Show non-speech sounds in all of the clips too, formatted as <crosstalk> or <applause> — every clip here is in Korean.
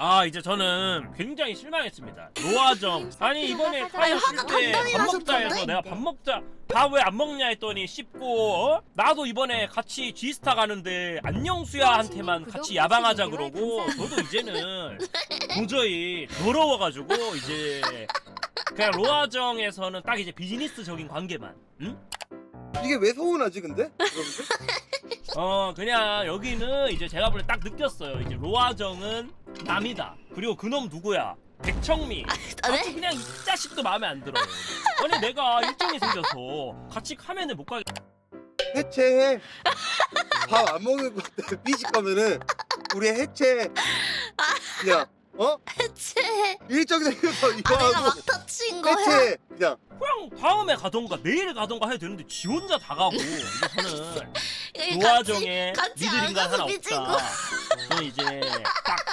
아 이제 저는 굉장히 실망했습니다. 노아정 아니 이번에 아니, 타이어 화가 쉴때 단단히 밥 먹자? 해서 내가 밥 먹자 밥 왜 안 먹냐 했더니 씹고 어? 나도 이번에 같이 G스타 가는데 안녕수야한테만 같이 야방하자 그러고 저도 이제는 도저히 더러워가지고 이제 그냥 로아정에서는 딱 이제 비즈니스적인 관계만 응? 이게 왜 서운하지 근데? 어 그냥 여기는 이제 제가 볼때딱 느꼈어요 이제 로아정은 남이다 그리고 그놈 누구야 백청미 아, 아주 네? 그냥 이 자식도 마음에 안 들어요 아니 내가 일정이 생겨서 같이 카면에 못 가게 해체해 밥 안 먹는 건데 삐질 거면은 우리 해체 그냥 어? 해체. 일정이 생겨서 이거 아, 내가 하고 막 터친 거야. 해체 그냥 그냥 다음에 가던가 내일 가던가 해도 되는데 지 혼자 다 가고 이제 저는 이게 노아정에 같이 안 니들 인간 가서 하나 삐진 없다 거. 저는 이제 딱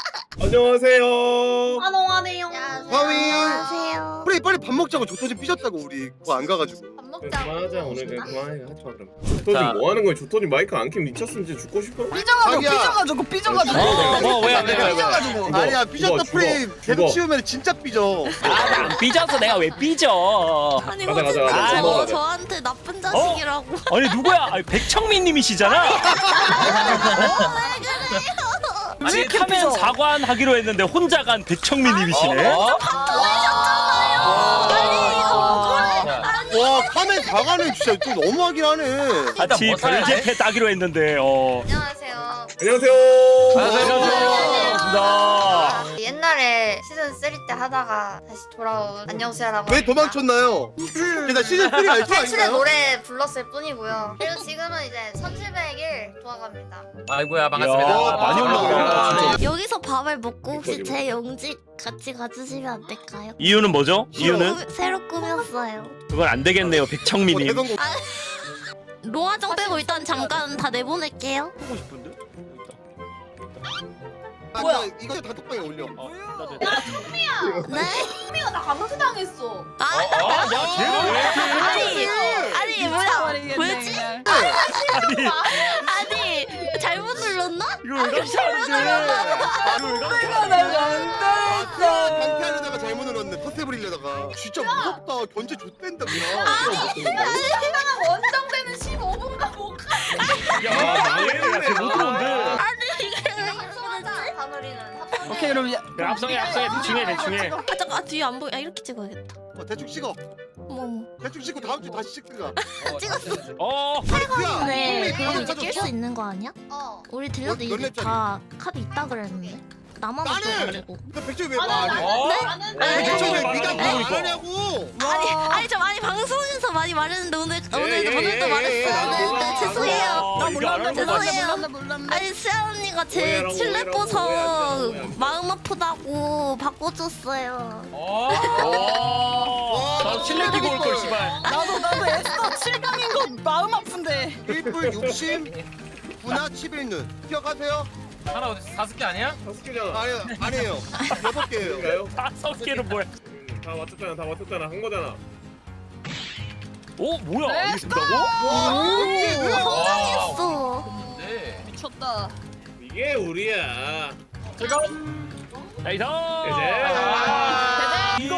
안녕하세요. 안녕하세요. 화위. 안녕하세요. 빨리 빨리 밥 먹자고 조터지 삐졌다고 우리 그거 안 가가지고 밥 먹자. 그만하자 오늘 그냥 그만해 하지 마 그럼. 조토님 뭐 하는 거야? 조토님 마이크 안 켜면 미쳤으면 진짜 죽고 싶어? 삐져가지고 자기야. 삐져가지고 삐져가지고 어, 뭐, 왜요, 왜요, 왜요? 삐져가지고 죽어, 아니야 삐졌다 죽어, 프레임 계속. 치우면 진짜 삐져 아안 삐져서 내가 왜 삐져 아니 가자, 가자, 호진님 가자. 저 가자. 저한테 나쁜 자식이라고. 아니 누구야 아니 백청민님이시잖아 아 니 이렇게 카멘 삐져? 사관 하기로 했는데 혼자 간 백청민님이시네 와 카멘 다가는 진짜 좀 너무하긴 하네 같이 별제패 따기로 했는데 어 안녕하세요. 안녕하세요. 반갑습니다 옛날에 시즌 3 때 하다가 다시 돌아온 안녕수야라고. 왜 도망쳤나요? <laughs> 그냥 시즌 3 알죠 탈출의 아닌가요? 노래 불렀을 뿐이고요. 그리고 지금은 이제 1700 일 도와갑니다. 아이고야 반갑습니다. 많이 올라오네 여기서 밥을 먹고 혹시 제 영지 같이 가주시면 안 될까요? 이유는 뭐죠? 이유는? 꾸- 새로 꾸몄어요. 그건 안 되겠네요 어, 백청민님 대성공 로아정 빼고 일단 잠깐 다 내보낼게요. 하고 싶은데? 아, 나 이거 단톡방에 올려 어, 나도 네? 미가 나 감수당했어. 아, 아, 야, 쟤는 왜 이렇게 아니, 아니 뭐야? 뭐지? 아니 아니 눌렀나? 이거 왜 이렇게 하는데 이거 왜 이렇게 아, 강퇴하려다가 잘못 눌렀네 텃세 부리려다가 진짜 무섭다 견제 좆된다 그냥 원정되는 15분간 못 가. 야, 얘못 들어온대. 아니 이게 왜. 바누리는 합성. 오케이 그럼 야, 야, 앞성에 앞성에 대충 해 대충 해. 아 잠깐 아, 뒤에 안 보여. 아 이렇게 찍어야겠다. 어, 대충 찍어 어머 어머. 대충 찍고 다음 주 다시 찍든가 찍었어. 어, 야 네, 형이 그럼 이제? 낄수 있는 거 아니야? 어. 우리 딜러도 몇 렙짜리? 다 카드 있다 그랬는데. 나만 나는! 없어가지고. 너 백종이 왜말안 해? 어? 나는 아니, 백종이 왜 말하는 네가 거 말안 보니까. 하냐고 아니 아니 저 많이 방송에서 많이 말했는데 오늘 예, 오늘도 예, 오늘도 예, 말했어야 예, 되는데 예. 죄송해요. 아, 몰랐네. 죄송해요. 몰랐네 몰랐네 아니 수아 언니가 제 오해라고, 칠레 오해라고, 오해하지 마, 마음 아프다고 바꿔줬어요. 어? 어. 나 칠레 끼고 올 걸 씨발. 나도 나도 에스더 7강인 거 마음 아픈데 1불 60 분화 11눈 기억하세요? 하나 어디 다섯 개 아니야? 다섯 개잖아. 아니요 아니에요 <laughs> 여섯 개예요? 다섯 개는 뭐야? 음, 다 맞췄잖아. 다 맞췄잖아. 한 거잖아. 어 뭐야? 이게 된다고? 와 성장했어. 네. 미쳤다 이게 우리야. 나이스. 이제. 이거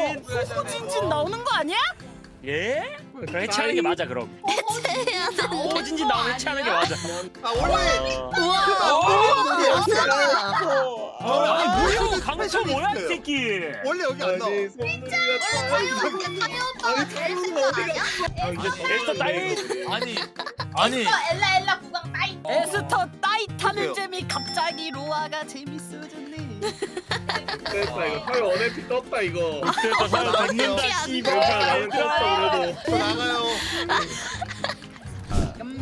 호호진진 나오는 거 아니야? 예? 그럼 해체하는 게 맞아 그럼. 해야 돼. 호진진 나오면 해체하는 게 맞아. 아 원래 어. 우와. 아, 뭐야? 강 철 뭐야 이 새끼? 원래 여기 안 나와 아니, 같다. 타미 오빠가 제일 친구 아니야? 아, 이제 에스터 따인. 아니 아니 엘라 엘라 구강 따이. 에스터 따이 타는 그래요. 재미 갑자기 로아가 재밌어졌네 됐다 이거 타이 원에피 떴다 이거. 그래서 사람 안 씨발. 나는 떴다 그래도. 저 나가요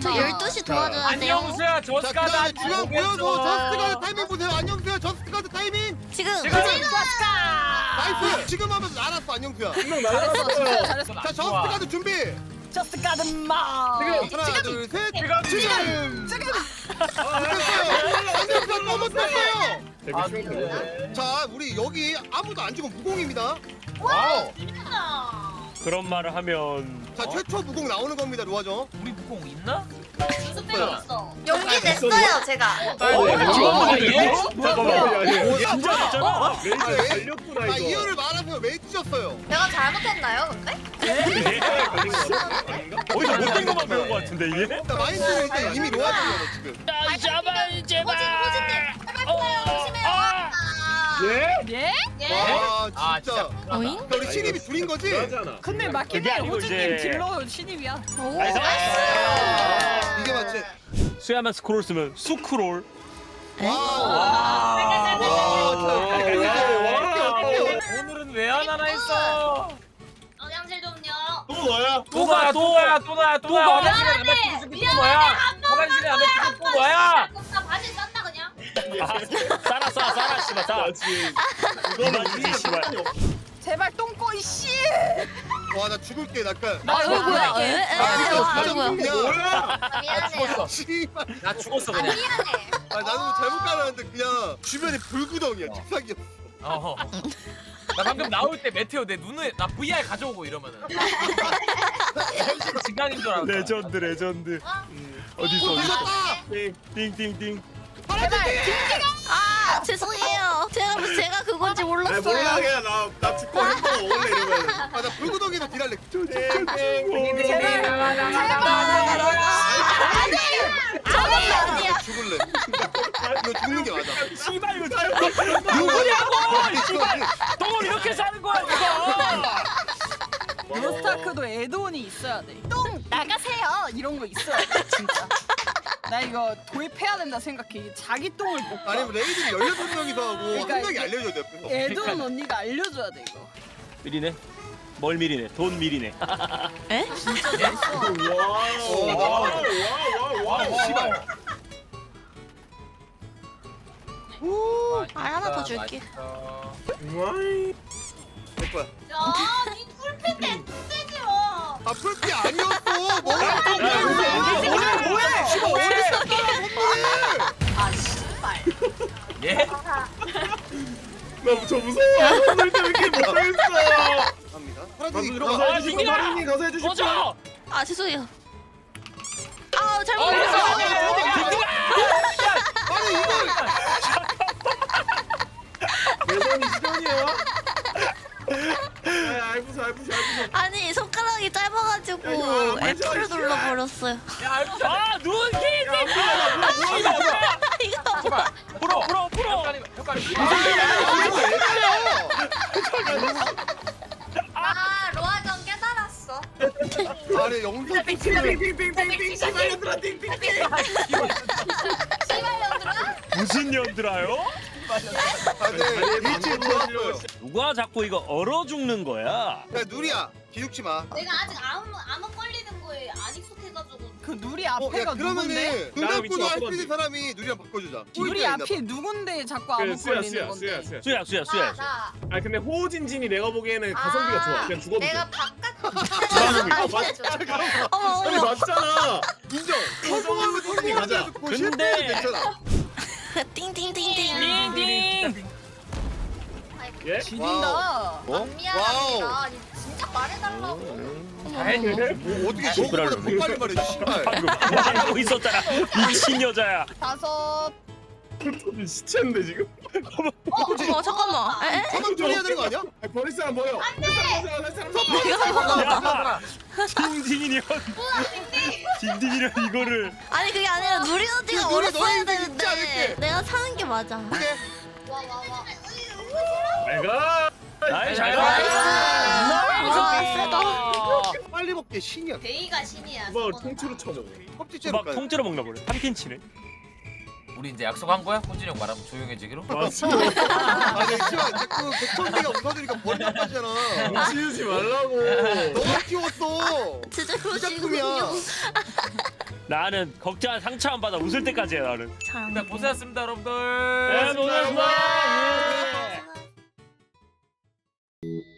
저 12시 도와줘야 돼요. 안녕수야 자 조스카다 그다음에 중앙 보여줘 저스트가드 타이밍 보세요 저 스트가드 타이밍? 지금. 나이스! 지금 하면 알았어 진짜 날아갔어. 잘했어 자 저스트가드 준비. 저스트 가든 마. 하나 둘셋. 지금. 지금. 지금. 됐어요 안녕수야 너무 뺐어요. 데뷔 중 되고. 자 우리 여기 아무도 안 죽으면 무공입니다. 와우. 그런 말을 하면 자 최초 무공 나오는 겁니다 로아정. 우리 무공 있나? 연기 냈어요 제가. 어, 지금 아, 얘? 잠깐만. 어? 아니, 아니. 뭐야 긴장했잖아. 레이저에 왜? 갈렸구나 아 이거 이유를 말하세요 왜 찢었어요? 내가 잘못했나요 근데? 레이저에 거 아닌가? 어디서 못된 것만 배운 것 같은데 이게? 나 마인드는 일단 이미 놓아졌잖아 지금 야 제발 제발. 호진님 조심해요 아. 예? 예? 와 아, 진짜 어잉? 야, 우리 신입이 둘인 거지? 그러잖아 근데 맞긴 그게 해 아니고 이제- 딜러 신입이야 오. 나이스. 이게 맞지? 수야만 스크롤 쓰면 수크롤. 와. 와. 진짜. 오늘은 왜 안 하나 했어? 좀요 또 너야? 또 너야 또 너야 또 너야 또 너야 또 화장실에 남의 새끼 또 너야 화장실에 남의 또 쌌다 아, 싸라 싸 싸라 씨발 싸. 나 이거는 씨발. 제발 똥꼬 이 씨 와나 죽을게 나 약간 아 이거 뭐야? 에? 에? 에? 아 이거 뭐야? 뭐야? 아, 미안해요 씨발 나 죽었어 아 그냥 미안해 아 나는 잘못 깔았는데 그냥 주변에 불구덩이야 책상이었어 어. 나 방금 나올 때 메테오 내 눈에 나 VR 가져오고 이러면은 <laughs> 진강인 줄 알았어 레전드 레전드. 어디 있어 어디 있어? 찢었다 띵 띵띵. 아 죄송해요. 제가 제가 그건지 아 몰라 몰랐어요. 그냥 나나 죽고 햄버거 먹을래 이러면 아나 불구덩이도 딜할래 저건 아니야. 죽을래 이거 죽는 게 맞아 씨발 이거 잘못. 누구냐고? 씨발. 똥을 이렇게 사는 거야 이거. 로스타크도 에드온이 있어야 돼 똥 나가세요 이런 거 있어야 돼 진짜 나 이거 도입해야 된다 생각해 자기 똥을 못 봐. 아니 면 레이들이 16명이서 하고 그러니까 한 명이 이게- 알려줘야 돼 옆에서 에드온 언니가 알려줘야 돼 이거 미리네. 뭘 미리네? 돈 미리네. 에? <laughs> 와와와와와 씨발 알 하나 더 줄게. 내 거야 야 니 꿀필 때 떼지 마아 풀피 아니었어 예? 나저 무서워. 오늘 이렇게 <laughs> 못하겠어 갑니다. 아, 가서 아, 진기야! 사장님 가서 해주십시오. 꺼져. 아 죄송해요. 아 잘못 어, 몰랐어. 아니 이걸. 내 손이 시전이에요. 아 알부서 알부서 알부서. 아니 손가락이 짧아가지고 야, 이거 F를. 눌러버렸어요. 야 알고 아 눈기 이거 일찍 좋았어요. 누가 자꾸 이거 얼어 죽는 거야? 야 누리야 기죽지 마. 내가 아직 암, 암흑 걸리는 거에 안 익숙해가지고. 그 누리 어, 야 앞에가 누군데? 그러면은 눈감고도 위치 할 사람이 누리랑 바꿔주자. 누리 있나 앞이 봐. 누군데 자꾸 그 아무 수야 걸리는 수야 건데? 수야 수야. 수야 수야 수야. 나 나. 아 근데 호진진이 내가 보기에는 가성비가 좋아. 그냥 죽어도 돼 내가 바깥 아, 어머 아니 어머 맞잖아. 인정. 성공하면 성공이 가자. 근데- 괜찮아. 띵띵띵띵. 띵띵. 예? 지린다 어? 미안합니다 아니 진짜 말해달라고 뭐 어떻게 씨발로. 저거보다 더 빨리 말해 씨발 <laughs> 방금 뭐 하고 있었잖아. 미친 여자야. 다섯 시체인데 지금? 어 잠깐만. 에? 에? 사망 처리해야 되는 거 아니야? 아니, 버릴 사람 보여 안돼 이거. 야, <laughs> 딩딩이년. 딩딩이년 이거를. 아니 그게 아니라 누리 언니가 너희 인생 되는데 않을게. 내가 사는 게 맞아. 오케이 와와 와 내가 나이 잘 나이스. 가. 와 세다. 빨리 먹게 신이야 데이가 신이야 뭐 저거는. 통째로 쳐먹어 껍질째로 막 통째로 먹나 보네. 탐켄치네. 우리 이제 약속한 거야? 호진이 형 말하면 조용해지기로? 아니 씨발 자꾸 백천기가 웃어주니까 머리 나빠지잖아 치우지 말라고 너가 키웠어 진짜 이 작품이야 그러시군요. <laughs> 나는 걱정 상처 안 받아 웃을 때까지야 나는. 잘. 네, 고생하셨습니다 여러분들 네, 고생하셨습니다. you.